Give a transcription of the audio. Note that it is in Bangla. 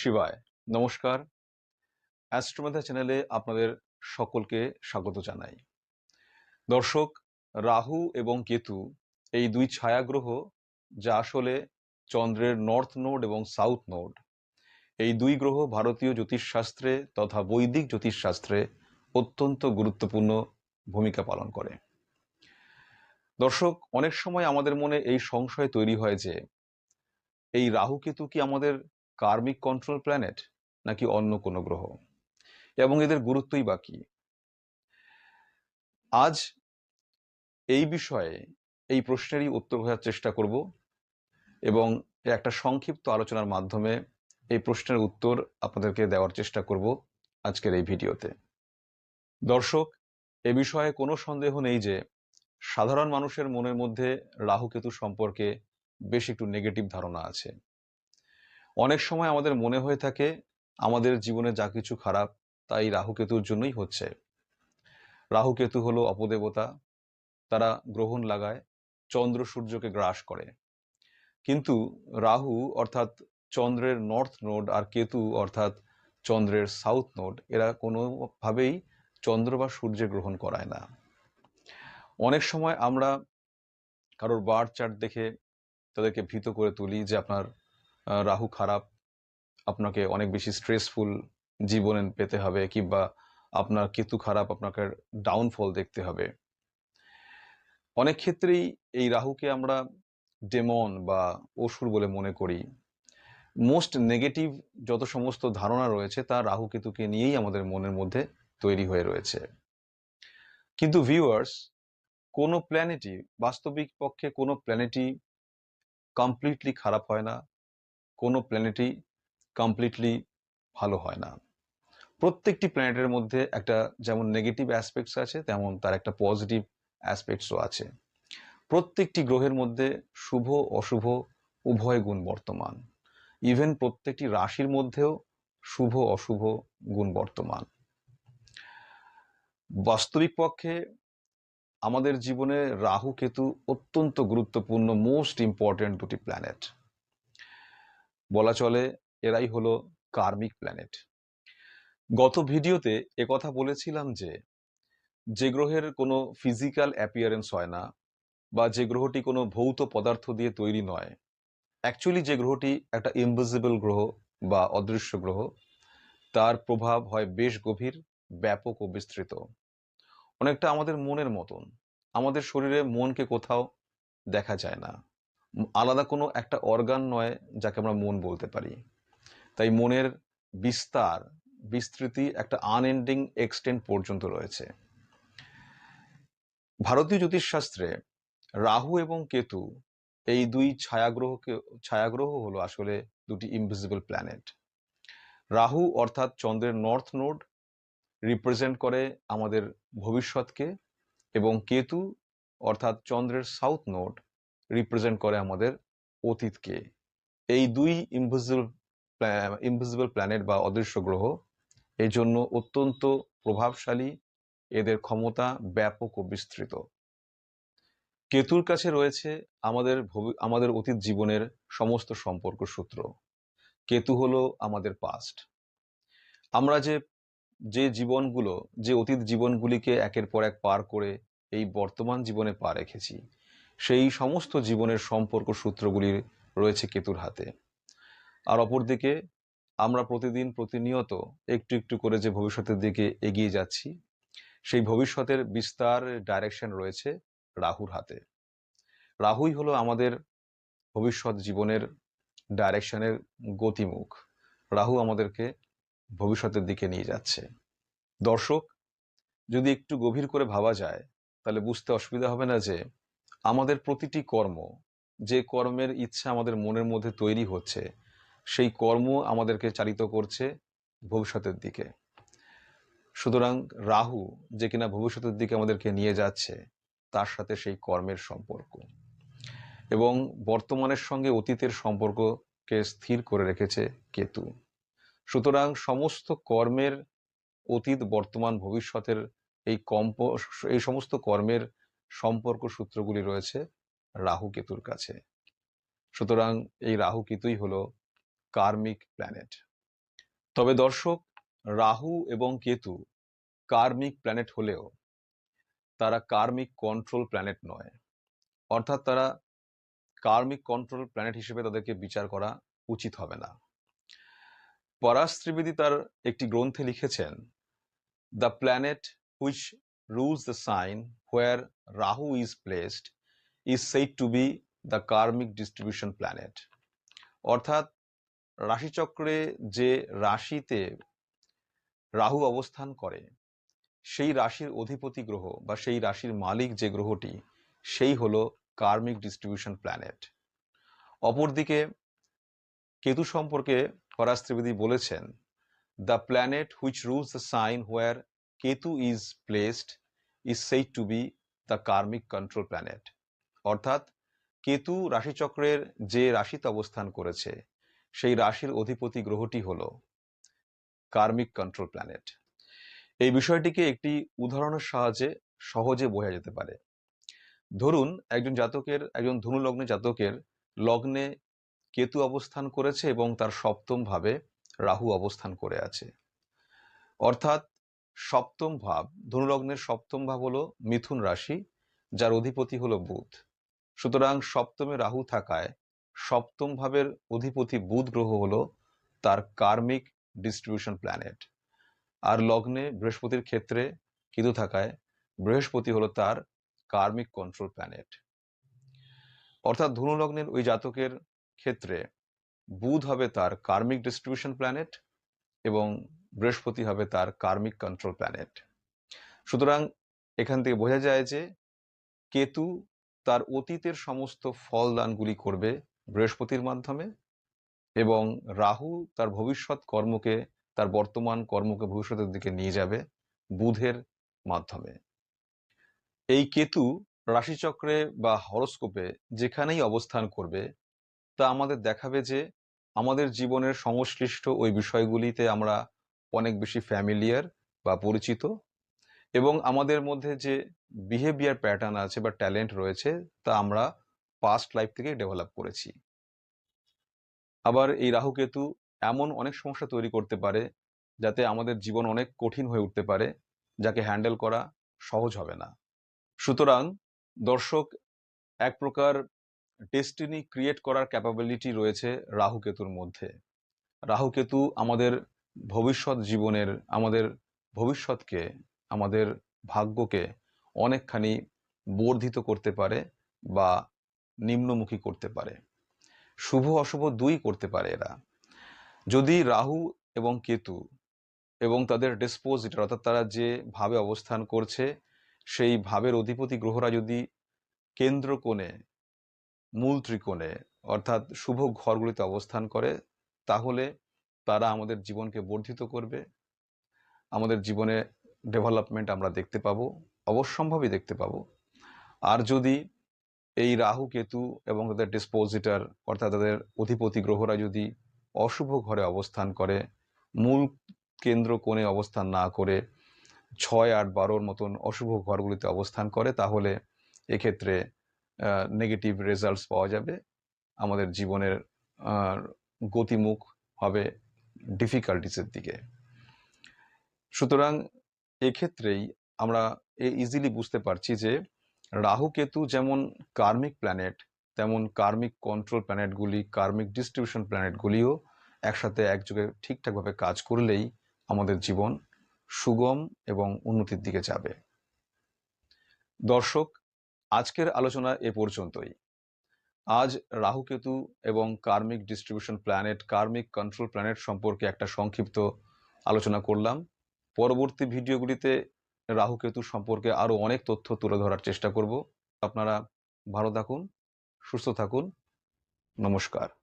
শিবায়। নমস্কার। অ্যাস্ট্রোমেথা চ্যানেলে আপনাদের সকলকে স্বাগত জানাই। দর্শক, রাহু এবং কেতু এই দুই ছায়াগ্রহ যা আসলে চন্দ্রের নর্থ নোড এবং সাউথ নোড, এই দুই গ্রহ ভারতীয় জ্যোতিষশাস্ত্রে তথা বৈদিক জ্যোতিষশাস্ত্রে অত্যন্ত গুরুত্বপূর্ণ ভূমিকা পালন করে। দর্শক, অনেক সময় আমাদের মনে এই সংশয় তৈরি হয় যে, এই রাহু কেতু কি আমাদের কার্মিক কন্ট্রোল প্ল্যানেট নাকি অন্য কোনো গ্রহ? এবং এদের গুরুত্বই বা কি? আজ এই বিষয়ে এই প্রশ্নেরই উত্তর খোঁজার চেষ্টা করব এবং একটা সংক্ষিপ্ত আলোচনার মাধ্যমে এই প্রশ্নের উত্তর আপনাদেরকে দেওয়ার চেষ্টা করব আজকের এই ভিডিওতে। দর্শক, এ বিষয়ে কোনো সন্দেহ নেই যে সাধারণ মানুষের মনের মধ্যে রাহু কেতু সম্পর্কে বেশ একটু নেগেটিভ ধারণা আছে। অনেক সময় আমাদের মনে হয়ে থাকে, আমাদের জীবনে যা কিছু খারাপ, তাই রাহুকেতুর জন্যই হচ্ছে। রাহুকেতু হলো অপদেবতা, তারা গ্রহণ লাগায়, চন্দ্র সূর্যকে গ্রাস করে। কিন্তু রাহু অর্থাৎ চন্দ্রের নর্থ নোড আর কেতু অর্থাৎ চন্দ্রের সাউথ নোড, এরা কোনোভাবেই চন্দ্র বা সূর্যের গ্রহণ করায় না। অনেক সময় আমরা কারোর বার চার্ট দেখে তাদেরকে ভীত করে তুলি যে আপনার রাহু খারাপ, আপনাকে অনেক বেশি স্ট্রেসফুল জীবনে পেতে হবে কিংবা আপনার কেতু খারাপ, আপনাকে ডাউনফল দেখতে হবে। অনেক ক্ষেত্রেই এই রাহুকে আমরা ডেমন বা অসুর বলে মনে করি। মোস্ট নেগেটিভ যত সমস্ত ধারণা রয়েছে, তা রাহু কেতুকে নিয়েই আমাদের মনের মধ্যে তৈরি হয়ে রয়েছে। কিন্তু ভিউয়ার্স কোনো প্ল্যানেটই বাস্তবিক পক্ষে কোনো প্ল্যানেটই কমপ্লিটলি খারাপ হয় না। কোনো প্ল্যানেটই কমপ্লিটলি ভালো হয় না। প্রত্যেকটি প্ল্যানেটের মধ্যে একটা যেমন নেগেটিভ অ্যাসপেক্টস আছে, তেমন তার একটা পজিটিভ অ্যাসপেক্টসও আছে। প্রত্যেকটি গ্রহের মধ্যে শুভ, অশুভ, উভয় গুণ বর্তমান। ইভেন প্রত্যেকটি রাশির মধ্যেও শুভ, অশুভ গুণ বর্তমান। বাস্তবিক পক্ষে আমাদের জীবনে রাহু, কেতু অত্যন্ত গুরুত্বপূর্ণ মোস্ট ইম্পর্টেন্ট দুটি প্ল্যানেট বলা চলে, এরাই হলো কার্মিক প্ল্যানেট গত ভিডিওতে কথা বলেছিলাম যে যে গ্রহের কোনো ফিজিক্যাল অ্যাপিয়ারেন্স হয় না বা যে গ্রহটি কোনো ভৌত পদার্থ দিয়ে তৈরি নয় অ্যাকচুয়ালি যে গ্রহটি একটা ইনভিজিবল গ্রহ বা অদৃশ্য গ্রহ, তার প্রভাব হয় বেশ গভীর, ব্যাপক ও বিস্তৃত। অনেকটা আমাদের মনের মতন, আমাদের শরীরে মনকে কোথাও দেখা যায় না। আলাদা কোনো একটা অর্গান নয় যাকে আমরা মন বলতে পারি। তাই মনের বিস্তার, বিস্তৃতি একটা আনএন্ডিং এক্সটেন্ট পর্যন্ত রয়েছে। ভারতীয় জ্যোতিষশাস্ত্রে রাহু এবং কেতু এই দুই ছায়াগ্রহকে, ছায়াগ্রহ হলো আসলে দুটি ইনভিজিবল প্ল্যানেট রাহু অর্থাৎ চন্দ্রের নর্থ নোড রিপ্রেজেন্ট করে আমাদের ভবিষ্যৎকে এবং কেতু অর্থাৎ চন্দ্রের সাউথ নোড রিপ্রেজেন্ট করে আমাদের অতীতকে। এই দুই ইনভিজিবল ইনভিজিবল প্ল্যানেট বা অদৃশ্য গ্রহ এই জন্য অত্যন্ত প্রভাবশালী, এদের ক্ষমতা ব্যাপক ও বিস্তৃত। কেতুর কাছে রয়েছে আমাদের আমাদের অতীত জীবনের সমস্ত সম্পর্ক সূত্র। কেতু হলো আমাদের পাস্ট আমরা যে যে জীবনগুলো, যে অতীত জীবনগুলিকে একের পর এক পার করে এই বর্তমান জীবনে পা রেখেছি সেই সমস্ত জীবনের সম্পর্ক সূত্রগুলি রয়েছে কেতুর হাতে। আর অপরদিকে আমরা প্রতিদিন প্রতিনিয়ত একটু একটু করে যে ভবিষ্যতের দিকে এগিয়ে যাচ্ছি, সেই ভবিষ্যতের বিস্তার ডাইরেকশন রয়েছে রাহুর হাতে। রাহুই হলো আমাদের ভবিষ্যৎ জীবনের ডাইরেকশনের গতিমুখ। রাহু আমাদেরকে ভবিষ্যতের দিকে নিয়ে যাচ্ছে। দর্শক, যদি একটু গভীর করে ভাবা যায়, তাহলে বুঝতে অসুবিধা হবে না যে আমাদের প্রতিটি কর্ম, যে কর্মের ইচ্ছা আমাদের মনের মধ্যে তৈরি হচ্ছে, সেই কর্ম আমাদেরকে চালিত করছে ভবিষ্যতের দিকে। সুতরাং রাহু যে কিনা ভবিষ্যতের দিকে আমাদেরকে নিয়ে যাচ্ছে, তার সাথে সেই কর্মের সম্পর্ক। এবং বর্তমানের সঙ্গে অতীতের সম্পর্ককে স্থির করে রেখেছে কেতু। সুতরাং সমস্ত কর্মের অতীত, বর্তমান, ভবিষ্যতের এই কম্প, এই সমস্ত কর্মের সম্পর্ক সূত্রগুলি রয়েছে রাহু কেতুর কাছে। সুতরাং এই রাহু কেতুই হলো কার্মিক প্ল্যানেট তবে দর্শক, রাহু এবং কেতু কার্মিক প্ল্যানেট হলেও তারা কার্মিক কন্ট্রোল প্ল্যানেট নয়। অর্থাৎ তারা কার্মিক কন্ট্রোল প্ল্যানেট হিসেবে তাদেরকে বিচার করা উচিত হবে না। পরাশ ত্রিবেদী তার একটি গ্রন্থে লিখেছেন the planet which rules the sign where Rahu is placed is said to be the karmic distribution planet অর্থাৎ রাশিচক্রে যে রাশিতে রাহু অবস্থান করে, সেই রাশির অধিপতি গ্রহ বা সেই রাশির মালিক যে গ্রহটি, সেই হলো কার্মিক ডিস্ট্রিবিউশন প্ল্যানেট অপরদিকে কেতু সম্পর্কে ফরাজ ত্রিবেদী বলেছেন the planet which rules the sign where Ketu is placed is said to be the karmic control planet অর্থাৎ কেতু রাশিচক্রের যে রাশিতে অবস্থান করেছে, সেই রাশির অধিপতি গ্রহটি হল কার্মিক কন্ট্রোল প্ল্যানেট এই বিষয়টিকে একটি উদাহরণের সাহায্যে সহজে বোঝা যেতে পারে। ধরুন, একজন জাতকের, একজন ধনুলগ্নে জাতকের লগ্নে কেতু অবস্থান করেছে এবং তার সপ্তম ভাবে রাহু অবস্থান করে আছে। অর্থাৎ সপ্তম ভাব, ধনুলগ্নের সপ্তম ভাব হলো মিথুন রাশি, যার অধিপতি হলো বুধ। সুতরাং সপ্তমে রাহু থাকায় সপ্তম ভাবের অধিপতি বুধ গ্রহ হলো তার কার্মিক ডিস্ট্রিবিউশন প্ল্যানেট আর লগ্নে বৃহস্পতির ক্ষেত্রে কেতু থাকায় বৃহস্পতি হলো তার কার্মিক কন্ট্রোল প্ল্যানেট অর্থাৎ ধনু লগ্নের ওই জাতকের ক্ষেত্রে বুধ হবে তার কার্মিক ডিস্ট্রিবিউশন প্ল্যানেট এবং বৃহস্পতি হবে তার কার্মিক কন্ট্রোল প্ল্যানেট সুতরাং এখান থেকে বোঝা যায় যে কেতু তার অতীতের সমস্ত ফলদানগুলি করবে বৃহস্পতির মাধ্যমে এবং রাহু তার ভবিষ্যৎ কর্মকে, তার বর্তমান কর্মকে ভবিষ্যতের দিকে নিয়ে যাবে বুধের মাধ্যমে। এই কেতু রাশিচক্রে বা হরস্কোপে যেখানেই অবস্থান করবে, তা আমাদের দেখাবে যে আমাদের জীবনের সংশ্লিষ্ট ওই বিষয়গুলিতে আমরা অনেক বেশি ফ্যামিলিয়ার বা পরিচিত এবং আমাদের মধ্যে যে বিহেভিয়ার প্যাটার্ন আছে বা ট্যালেন্ট রয়েছে তা আমরা পাস্ট লাইফ থেকে ডেভেলপ করেছি। আবার এই রাহু কেতু এমন অনেক সমস্যা তৈরি করতে পারে যাতে আমাদের জীবন অনেক কঠিন হয়ে উঠতে পারে, যাকে হ্যান্ডেল করা সহজ হবে না। সুতরাং দর্শক, এক প্রকার ডেস্টিনি ক্রিয়েট করার ক্যাপাবিলিটি রয়েছে রাহু কেতুর মধ্যে। রাহু কেতু আমাদের ভবিষ্যৎ জীবনের, আমাদের ভবিষ্যৎকে, আমাদের ভাগ্যকে অনেকখানি বর্ধিত করতে পারে বা নিম্নমুখী করতে পারে। শুভ, অশুভ দুই করতে পারে এরা। যদি রাহু এবং কেতু এবং তাদের ডিসপোজিটর অর্থাৎ তারা যে ভাবে অবস্থান করছে, সেই ভাবের অধিপতি গ্রহরা যদি কেন্দ্র কোণে, মূল ত্রিকোণে, অর্থাৎ শুভ ঘরগুলিতে অবস্থান করে, তাহলে তারা আমাদের জীবনকে বর্ধিত করবে। আমাদের জীবনে ডেভেলপমেন্ট আমরা দেখতে পাবো অবশ্যম্ভাবী দেখতে পাবো। আর যদি এই রাহু কেতু এবং তাদের ডিসপোজিটার অর্থাৎ তাদের অধিপতি গ্রহরা যদি অশুভ ঘরে অবস্থান করে, মূল কেন্দ্র কোণে অবস্থান না করে, ছয় আট বারোর মতন অশুভ ঘরগুলিতে অবস্থান করে, তাহলে এক্ষেত্রে নেগেটিভ রেজাল্টস পাওয়া যাবে। আমাদের জীবনের গতিমুখ হবে ডিফিকাল্টিসের দিকে। সুতরাং এক্ষেত্রেই আমরা এ ইজিলি বুঝতে পারছি যে, রাহু কেতু যেমন কার্মিক প্ল্যানেট তেমন কার্মিক কন্ট্রোল প্ল্যানেটগুলি কার্মিক ডিস্ট্রিবিউশন প্ল্যানেটগুলিও একসাথে একযোগে ঠিকঠাকভাবে কাজ করলেই আমাদের জীবন সুগম এবং উন্নতির দিকে যাবে। দর্শক, আজকের আলোচনা এ পর্যন্তই। আজ রাহুকেতু এবং karmic distribution planet karmic control planet সম্পর্কে একটা সংক্ষিপ্ত আলোচনা করলাম। পরবর্তী ভিডিওগুলিতে রাহুকেতু সম্পর্কে আরও অনেক তথ্য তুলে ধরার চেষ্টা করব। আপনারা ভালো থাকুন, সুস্থ থাকুন। নমস্কার।